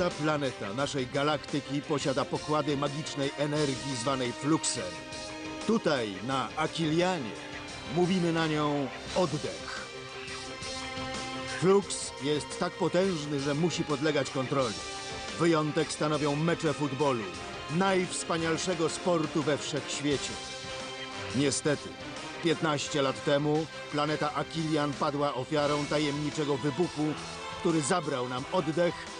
Każda planeta naszej galaktyki posiada pokłady magicznej energii zwanej fluksem. Tutaj, na Akilianie, mówimy na nią oddech. Flux jest tak potężny, że musi podlegać kontroli. Wyjątek stanowią mecze futbolu, najwspanialszego sportu we wszechświecie. Niestety, 15 lat temu planeta Akilian padła ofiarą tajemniczego wybuchu, który zabrał nam oddech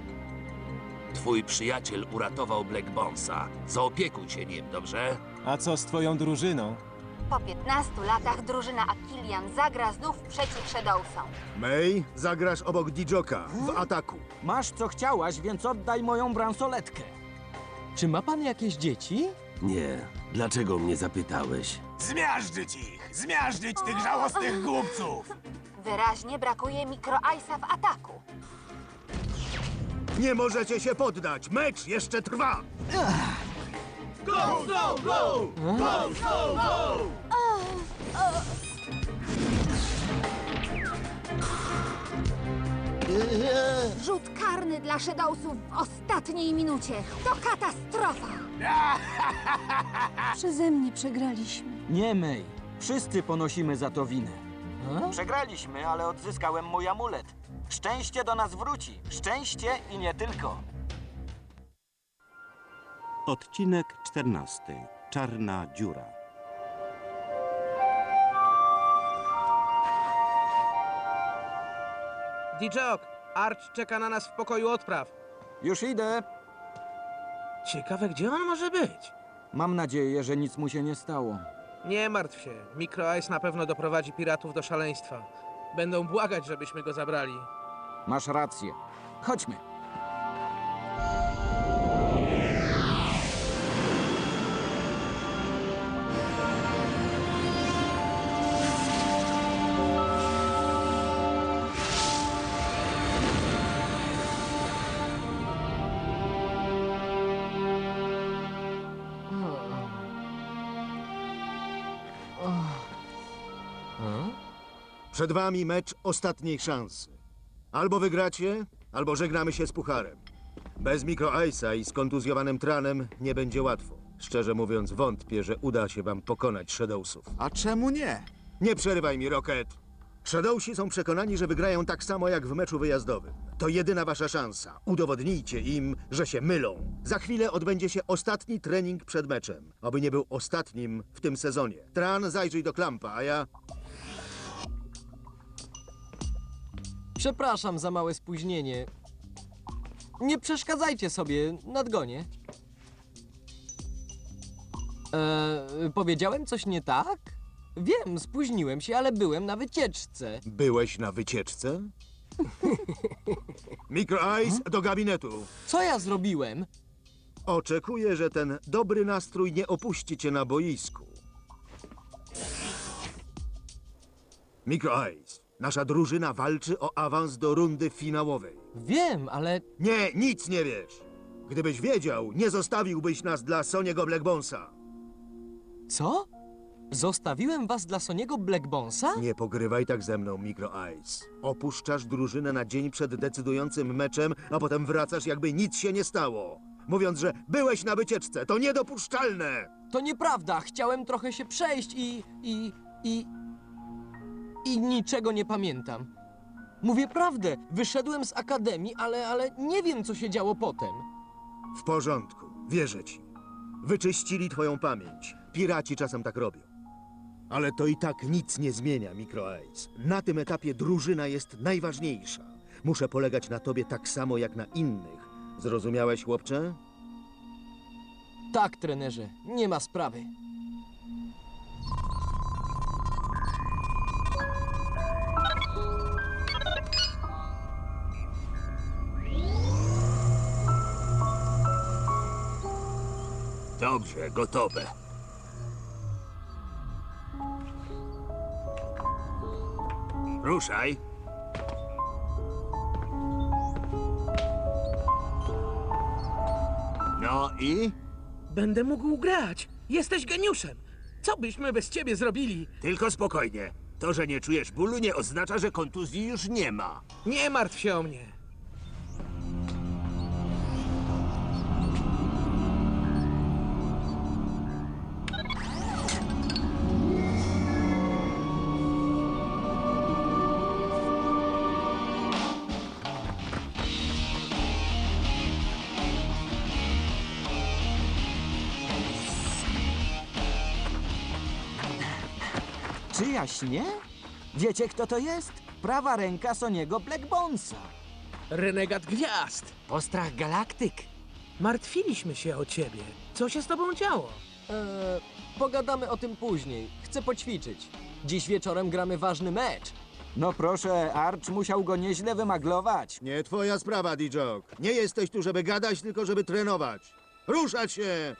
Twój przyjaciel uratował Black Bonesa. Zaopiekuj się nim, dobrze? A co z twoją drużyną? Po 15 latach drużyna Akilian zagra znów przeciw Shadowsom. May, zagrasz obok Dijoka w ataku. Masz co chciałaś, więc oddaj moją bransoletkę. Czy ma pan jakieś dzieci? Nie. Dlaczego mnie zapytałeś? Zmiażdżyć ich! Zmiażdżyć tych żałosnych głupców! Wyraźnie brakuje mikroajsa w ataku. Nie możecie się poddać! Mecz jeszcze trwa! Rzut karny dla Shadowsów w ostatniej minucie. To katastrofa! Przeze mnie przegraliśmy. Nie myj. Wszyscy ponosimy za to winę. Przegraliśmy, ale odzyskałem mój amulet. Szczęście do nas wróci. Szczęście i nie tylko. Odcinek 14. Czarna dziura. Dijok, Arch czeka na nas w pokoju odpraw. Już idę. Ciekawe, gdzie on może być? Mam nadzieję, że nic mu się nie stało. Nie martw się, Micro Ice na pewno doprowadzi piratów do szaleństwa. Będą błagać, żebyśmy go zabrali. Masz rację. Chodźmy. Przed wami mecz ostatniej szansy. Albo wygracie, albo żegnamy się z pucharem. Bez Micro Ice'a i z kontuzjowanym Tranem nie będzie łatwo. Szczerze mówiąc, wątpię, że uda się wam pokonać Shadowsów. A czemu nie? Nie przerywaj mi, Rocket! Shadowsi są przekonani, że wygrają tak samo jak w meczu wyjazdowym. To jedyna wasza szansa. Udowodnijcie im, że się mylą. Za chwilę odbędzie się ostatni trening przed meczem. Oby nie był ostatnim w tym sezonie. Tran, zajrzyj do klampa, a ja... Przepraszam za małe spóźnienie. Nie przeszkadzajcie sobie, nadgonię. Eee, powiedziałem coś nie tak? Wiem, spóźniłem się, ale byłem na wycieczce. Byłeś na wycieczce? Micro Ice do gabinetu. Co ja zrobiłem? Oczekuję, że ten dobry nastrój nie opuści cię na boisku. Micro Ice, nasza drużyna walczy o awans do rundy finałowej. Wiem, ale Nie, nic nie wiesz. Gdybyś wiedział, nie zostawiłbyś nas dla Soniego Blackbonesa. co? Zostawiłem was dla Soniego Blackbonesa? Nie pogrywaj tak ze mną, Micro Ice. Opuszczasz drużynę na dzień przed decydującym meczem, a potem wracasz, jakby nic się nie stało. Mówiąc, że byłeś na wycieczce, to niedopuszczalne! To nieprawda, chciałem trochę się przejść i... i... i... i niczego nie pamiętam. Mówię prawdę, wyszedłem z akademii, ale, ale nie wiem, co się działo potem. W porządku, wierzę ci. Wyczyścili twoją pamięć. Piraci czasem tak robią. Ale to i tak nic nie zmienia, Micro. Na tym etapie drużyna jest najważniejsza. Muszę polegać na tobie tak samo jak na innych. Zrozumiałeś, chłopcze? Tak, trenerze, nie ma sprawy. Dobrze, gotowe. Ruszaj. No i? Będę mógł grać. Jesteś geniuszem. Co byśmy bez ciebie zrobili? Tylko spokojnie. To, że nie czujesz bólu, nie oznacza, że kontuzji już nie ma. Nie martw się o mnie. Czyjaś nie? Wiecie, kto to jest? Prawa ręka Soniego Blackbonesa. Renegat gwiazd. Postrach galaktyk. Martwiliśmy się o ciebie. Co się z tobą działo? Eee, pogadamy o tym później. Chcę poćwiczyć. Dziś wieczorem gramy ważny mecz. No proszę, Arch musiał go nieźle wymaglować. Nie twoja sprawa, Dijok. Nie jesteś tu, żeby gadać, tylko żeby trenować. Ruszać się!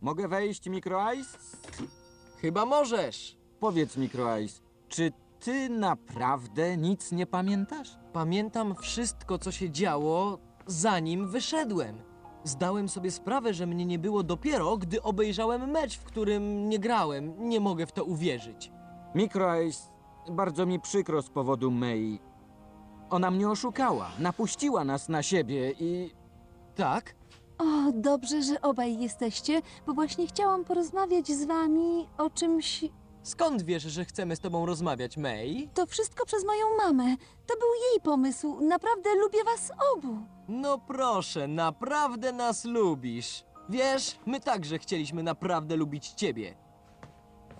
Mogę wejść, Micro Ice? Chyba możesz. Powiedz, Micro Ice, czy ty naprawdę nic nie pamiętasz? Pamiętam wszystko, co się działo, zanim wyszedłem. Zdałem sobie sprawę, że mnie nie było dopiero, gdy obejrzałem mecz, w którym nie grałem. Nie mogę w to uwierzyć. Micro Ice, bardzo mi przykro z powodu Mei. Ona mnie oszukała, napuściła nas na siebie i Tak? O, dobrze, że obaj jesteście, bo właśnie chciałam porozmawiać z wami o czymś. Skąd wiesz, że chcemy z tobą rozmawiać, May? To wszystko przez moją mamę. To był jej pomysł. Naprawdę lubię was obu. No proszę, naprawdę nas lubisz. Wiesz, my także chcieliśmy naprawdę lubić ciebie.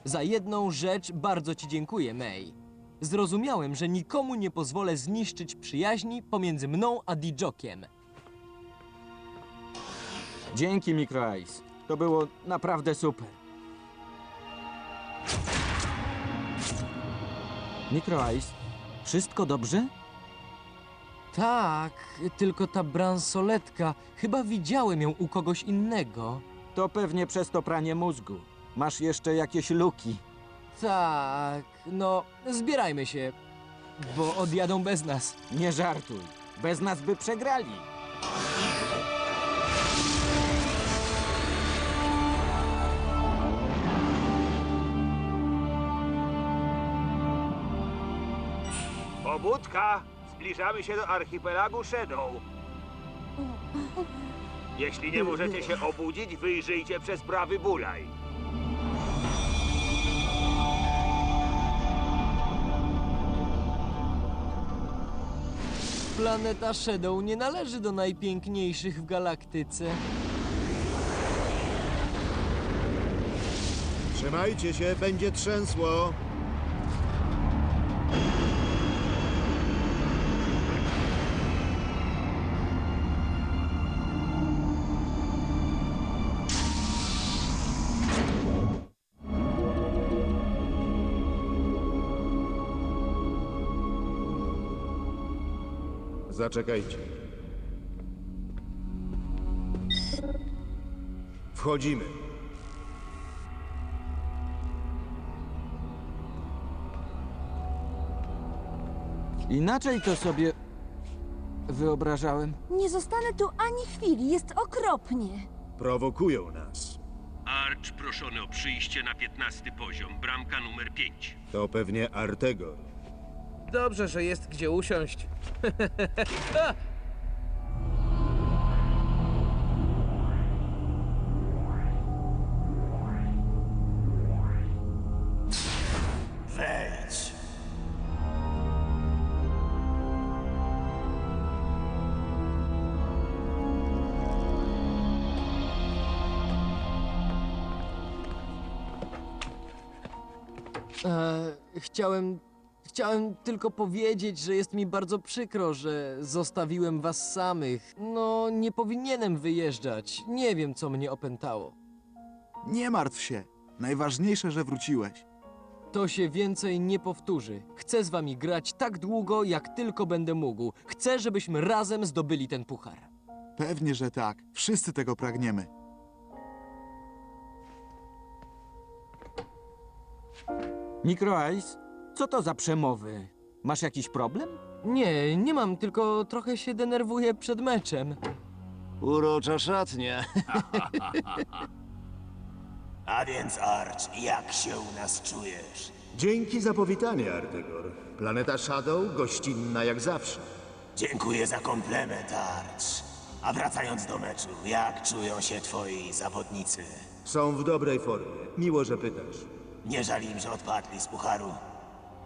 Za jedną rzecz bardzo ci dziękuję, May. Zrozumiałem, że nikomu nie pozwolę zniszczyć przyjaźni pomiędzy mną a Dijokiem. Dzięki, Micro Ice. To było naprawdę super. Micro Ice, wszystko dobrze? Tak, tylko ta bransoletka. Chyba widziałem ją u kogoś innego. To pewnie przez to pranie mózgu. Masz jeszcze jakieś luki. Tak, no, zbierajmy się, bo odjadą bez nas. Nie żartuj. Bez nas by przegrali. Pobudka! Zbliżamy się do archipelagu Shadow. Jeśli nie możecie się obudzić, wyjrzyjcie przez prawy bulaj. Planeta Shadow nie należy do najpiękniejszych w galaktyce. Trzymajcie się, będzie trzęsło. Zaczekajcie. Wchodzimy. Inaczej to sobie wyobrażałem. Nie zostanę tu ani chwili, jest okropnie. Prowokują nas. Arch proszony o przyjście na 15 poziom, bramka numer 5. To pewnie Artegor. Dobrze, że jest gdzie usiąść. Wejdź. E, chciałem. Chciałem tylko powiedzieć, że jest mi bardzo przykro, że zostawiłem was samych. No, nie powinienem wyjeżdżać. Nie wiem, co mnie opętało. Nie martw się. Najważniejsze, że wróciłeś. To się więcej nie powtórzy. Chcę z wami grać tak długo, jak tylko będę mógł. Chcę, żebyśmy razem zdobyli ten puchar. Pewnie, że tak. Wszyscy tego pragniemy. Micro Ice, co to za przemowy? Masz jakiś problem? Nie, nie mam, tylko trochę się denerwuję przed meczem. Urocza szatnia. A więc, Arch, jak się u nas czujesz? Dzięki za powitanie, Artegor. Planeta Shadow gościnna jak zawsze. Dziękuję za komplement, Arch. A wracając do meczu, jak czują się twoi zawodnicy? Są w dobrej formie. Miło, że pytasz. Nie żal im, że odpadli z pucharu.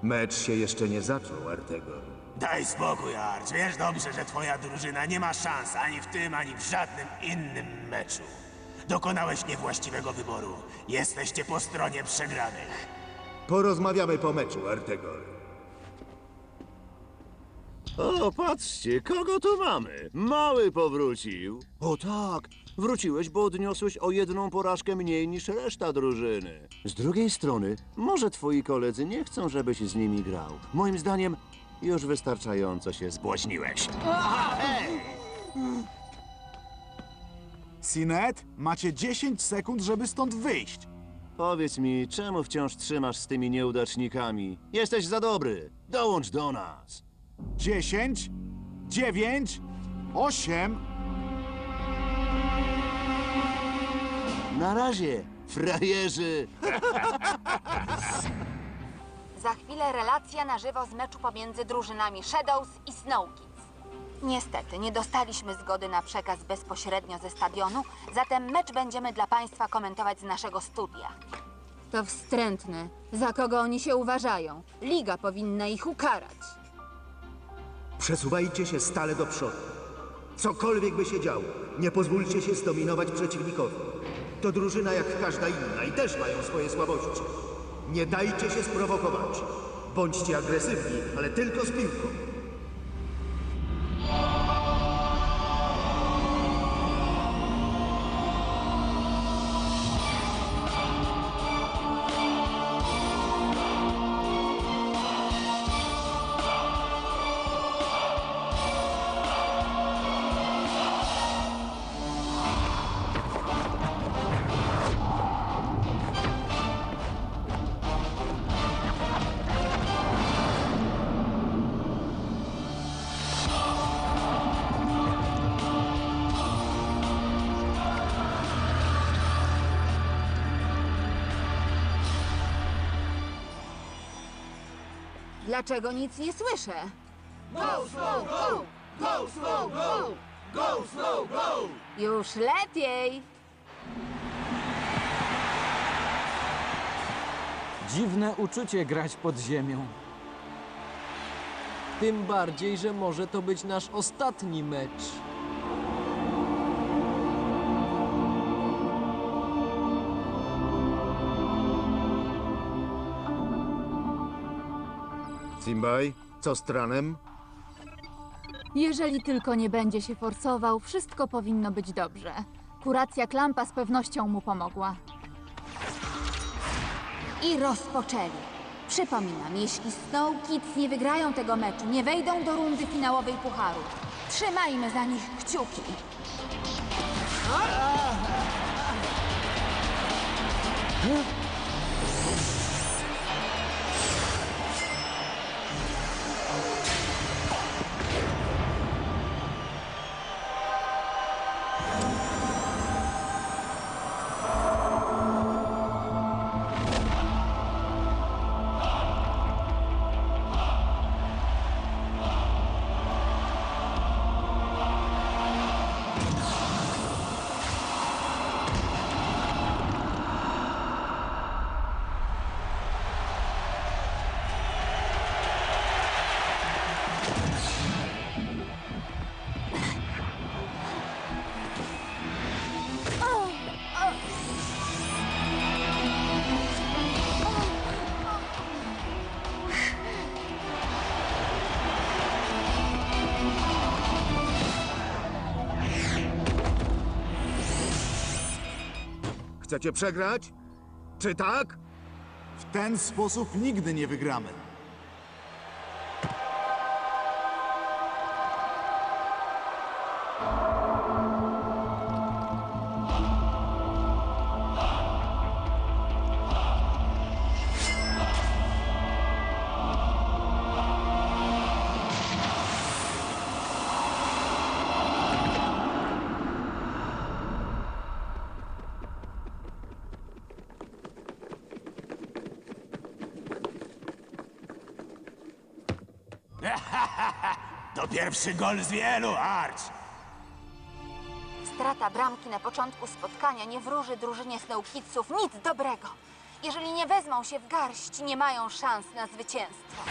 Mecz się jeszcze nie zaczął, Artegor. Daj spokój, Arch. Wiesz dobrze, że twoja drużyna nie ma szans ani w tym, ani w żadnym innym meczu. Dokonałeś niewłaściwego wyboru. Jesteście po stronie przegranych. Porozmawiamy po meczu, Artegor. O, patrzcie, kogo tu mamy? Mały powrócił. O tak, wróciłeś, bo odniosłeś o jedną porażkę mniej niż reszta drużyny. Z drugiej strony, może twoi koledzy nie chcą, żebyś z nimi grał. Moim zdaniem, już wystarczająco się zbłaźniłeś. Sinet, macie 10 sekund, żeby stąd wyjść. Powiedz mi, czemu wciąż trzymasz z tymi nieudacznikami? Jesteś za dobry. Dołącz do nas. 10, 9, 8. Na razie, frajerzy. Za chwilę relacja na żywo z meczu pomiędzy drużynami Shadows i Snow Kids. Niestety, nie dostaliśmy zgody na przekaz bezpośrednio ze stadionu, zatem mecz będziemy dla Państwa komentować z naszego studia. To wstrętne. Za kogo oni się uważają? Liga powinna ich ukarać. Przesuwajcie się stale do przodu. Cokolwiek by się działo, nie pozwólcie się zdominować przeciwnikowi. To drużyna jak każda inna i też mają swoje słabości. Nie dajcie się sprowokować. Bądźcie agresywni, ale tylko z piłką. Dlaczego nic nie słyszę? Go, slow, go! Go, slow, go! Go, slow, go! Już lepiej! Dziwne uczucie grać pod ziemią. Tym bardziej, że może to być nasz ostatni mecz. Simbaj, co z tranem? Jeżeli tylko nie będzie się forsował, wszystko powinno być dobrze. Kuracja klampa z pewnością mu pomogła. I rozpoczęli. Przypominam, jeśli Snow Kids nie wygrają tego meczu, nie wejdą do rundy finałowej pucharu. Trzymajmy za nich kciuki. Chcecie przegrać? Czy tak? W ten sposób nigdy nie wygramy. To pierwszy gol z wielu, Arch. Strata bramki na początku spotkania nie wróży drużynie Snow Kidsów nic dobrego. Jeżeli nie wezmą się w garść, nie mają szans na zwycięstwo.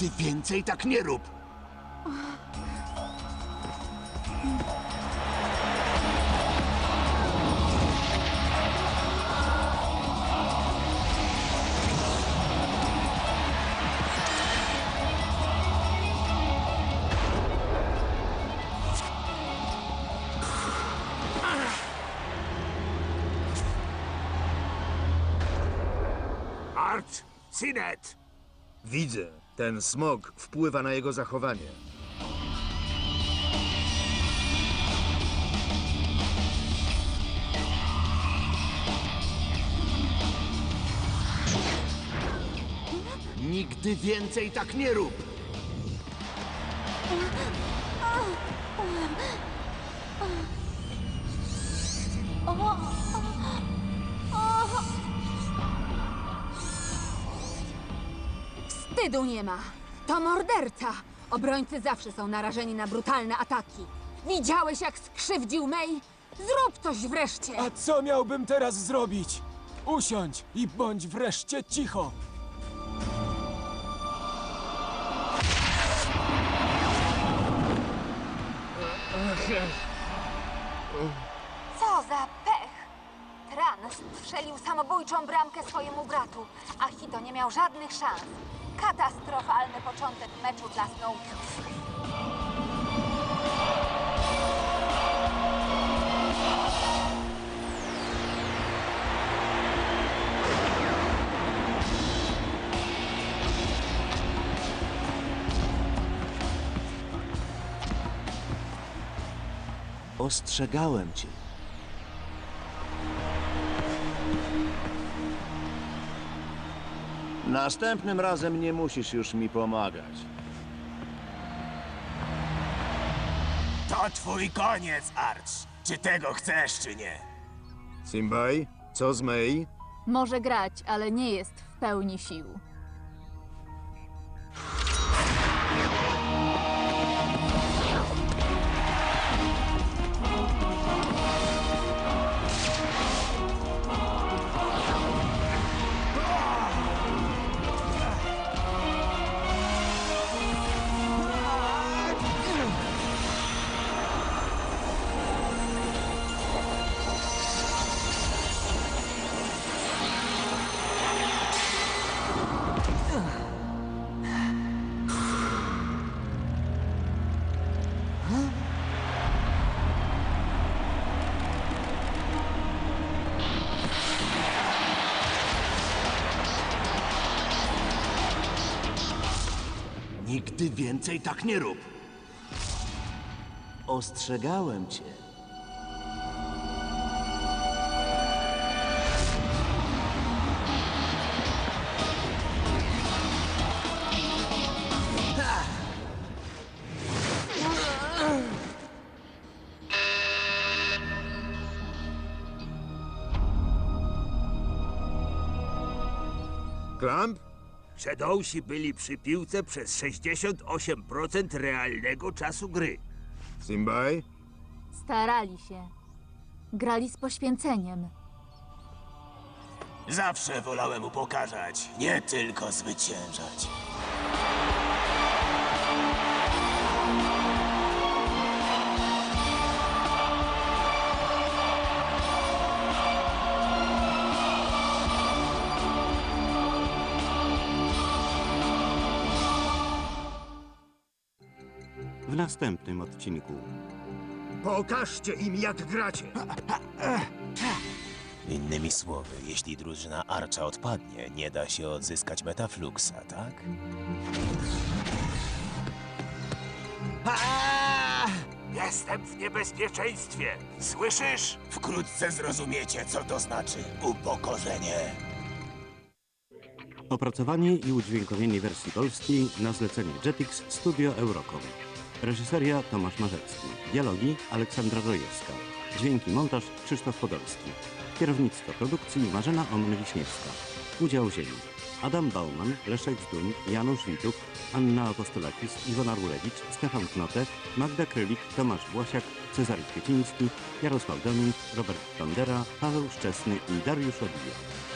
Nigdy więcej tak nie rób! Arch, Sinet. Widzę. Ten smog wpływa na jego zachowanie. Nigdy więcej tak nie rób! Wstydu nie ma. To morderca. Obrońcy zawsze są narażeni na brutalne ataki. Widziałeś, jak skrzywdził May? Zrób coś wreszcie! A co miałbym teraz zrobić? Usiądź i bądź wreszcie cicho. Co za pech! Tran strzelił samobójczą bramkę swojemu bratu, a Hito nie miał żadnych szans. Katastrofalny początek meczu dla Snowkids. Ostrzegałem cię. Następnym razem nie musisz już mi pomagać. To twój koniec, Arch. Czy tego chcesz, czy nie? Simbaj, co z May? Może grać, ale nie jest w pełni sił. Nigdy więcej tak nie rób. Ostrzegałem cię. Klamp? Shadowsi byli przy piłce przez 68% realnego czasu gry. Simbaj? Starali się. Grali z poświęceniem. Zawsze wolałem upokarzać, nie tylko zwyciężać. Następnym odcinku. Pokażcie im, jak gracie! Innymi słowy, jeśli drużyna Archa odpadnie, nie da się odzyskać Metafluxa, tak? Jestem w niebezpieczeństwie. Słyszysz? Wkrótce zrozumiecie, co to znaczy upokorzenie. Opracowanie i udźwiękowienie wersji polskiej na zlecenie Jetix Studio Eurocom. Reżyseria Tomasz Marzecki. Dialogi Aleksandra Rojewska. Dźwięki montaż Krzysztof Podolski. Kierownictwo produkcji Marzena Omen-Wiśniewska. Udział wzięli Adam Bauman, Leszek Zduń, Janusz Wituk, Anna Apostolakis, Iwona Rulewicz, Stefan Knote, Magda Krylik, Tomasz Włosiak, Cezary Kwieciński, Jarosław Domin, Robert Tondera, Paweł Szczesny i Dariusz Odija.